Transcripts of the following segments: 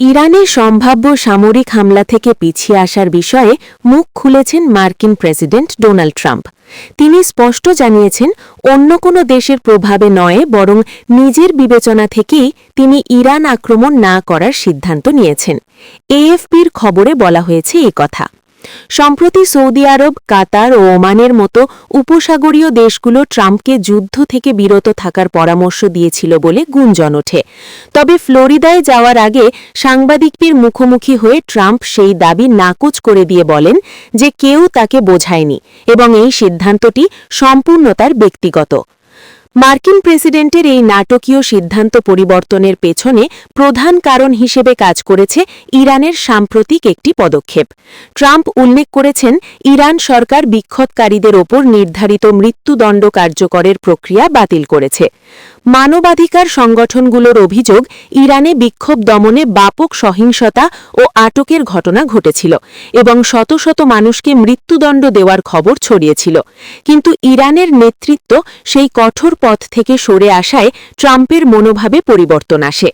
ইরানের সম্ভাব্য সামরিক হামলা থেকে পিছিয়ে আসার বিষয়ে মুখ খুলেছেন মার্কিন প্রেসিডেন্ট ডোনাল্ড ট্রাম্প। তিনি স্পষ্ট জানিয়েছেন, অন্য কোনো দেশের প্রভাবে নয়, বরং নিজের বিবেচনা থেকেই তিনি ইরান আক্রমণ না করার সিদ্ধান্ত নিয়েছেন। এএফপির খবরে বলা হয়েছে এ কথা। সম্প্রতি সৌদি আরব, কাতার ও ওমানের মতো উপসাগরীয় দেশগুলো ট্রাম্পকে যুদ্ধ থেকে বিরত থাকার পরামর্শ দিয়েছিল বলে গুঞ্জন ওঠে। তবে ফ্লোরিদায় যাওয়ার আগে সাংবাদিকদের মুখোমুখি হয়ে ট্রাম্প সেই দাবি নাকচ করে দিয়ে বলেন যে কেউ তাকে বোঝায়নি এবং এই সিদ্ধান্তটি সম্পূর্ণ তার ব্যক্তিগত। মার্কিন প্রেসিডেন্টের এই নাটকীয় সিদ্ধান্ত পরিবর্তনের পেছনে প্রধান কারণ হিসেবে কাজ করেছে ইরানের সাম্প্রতিক একটি পদক্ষেপ। ট্রাম্প উল্লেখ করেছেন, ইরান সরকার বিক্ষতকারীদের ওপর নির্ধারিত মৃত্যুদণ্ড কার্যকরের প্রক্রিয়া বাতিল করেছে। মানবাধিকার সংগঠনগুলোর অভিযোগ, ইরানে বিক্ষোভ দমনে ব্যাপক সহিংসতা ও আটকের ঘটনা ঘটেছিল এবং শত শত মানুষকে মৃত্যুদণ্ড দেওয়ার খবর ছড়িয়েছিল। কিন্তু ইরানের নেতৃত্ব সেই কঠোর পথ থেকে সরে আসায় ট্রাম্পের মনোভাবে পরিবর্তন আসে।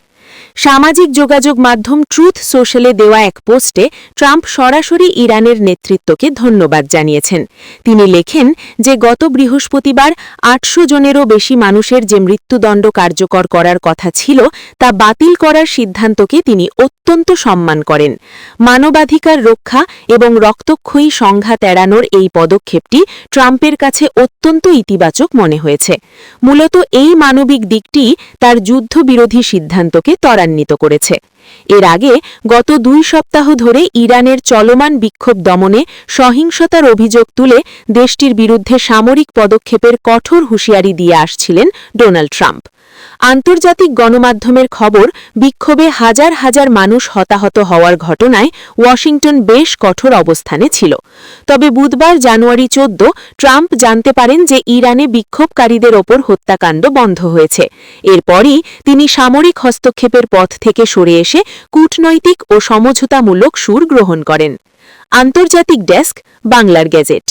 সামাজিক যোগাযোগ মাধ্যম ট্রুথ সোশ্যালে দেওয়া এক পোস্টে ট্রাম্প সরাসরি ইরানের নেতৃত্বকে ধন্যবাদ জানিয়েছেন। তিনি লেখেন যে গত বৃহস্পতিবার আটশো জনেরও বেশি মানুষের যে মৃত্যুদণ্ড কার্যকর করার কথা ছিল তা বাতিল করার সিদ্ধান্তকে তিনি অত্যন্ত সম্মান করেন। মানবাধিকার রক্ষা এবং রক্তক্ষয়ী সংঘাত এড়ানোর এই পদক্ষেপটি ট্রাম্পের কাছে অত্যন্ত ইতিবাচক মনে হয়েছে। মূলত এই মানবিক দিকটি তার যুদ্ধবিরোধী সিদ্ধান্তকে ত্বরান্বিত করেছে। এর আগে গত দুই সপ্তাহ ধরে ইরানের চলমান বিক্ষোভ দমনে সহিংসতার অভিযোগ তুলে দেশটির বিরুদ্ধে সামরিক পদক্ষেপের কঠোর হুঁশিয়ারি দিয়ে আসছিলেন ডোনাল্ড ট্রাম্প। আন্তর্জাতিক গণমাধ্যমের খবর, বিক্ষোভে হাজার হাজার মানুষ হতাহত হওয়ার ঘটনায় ওয়াশিংটন বেশ কঠোর অবস্থানে ছিল। তবে বুধবার জানুয়ারি চোদ্দ ট্রাম্প জানতে পারেন যে ইরানে বিক্ষোভকারীদের ওপর হত্যাকাণ্ড বন্ধ হয়েছে। এরপরই তিনি সামরিক হস্তক্ষেপের পথ থেকে সরে এসে কূটনৈতিক ও সমঝোতামূলক সুর গ্রহণ করেন। আন্তর্জাতিক ডেস্ক, বাংলার গেজেট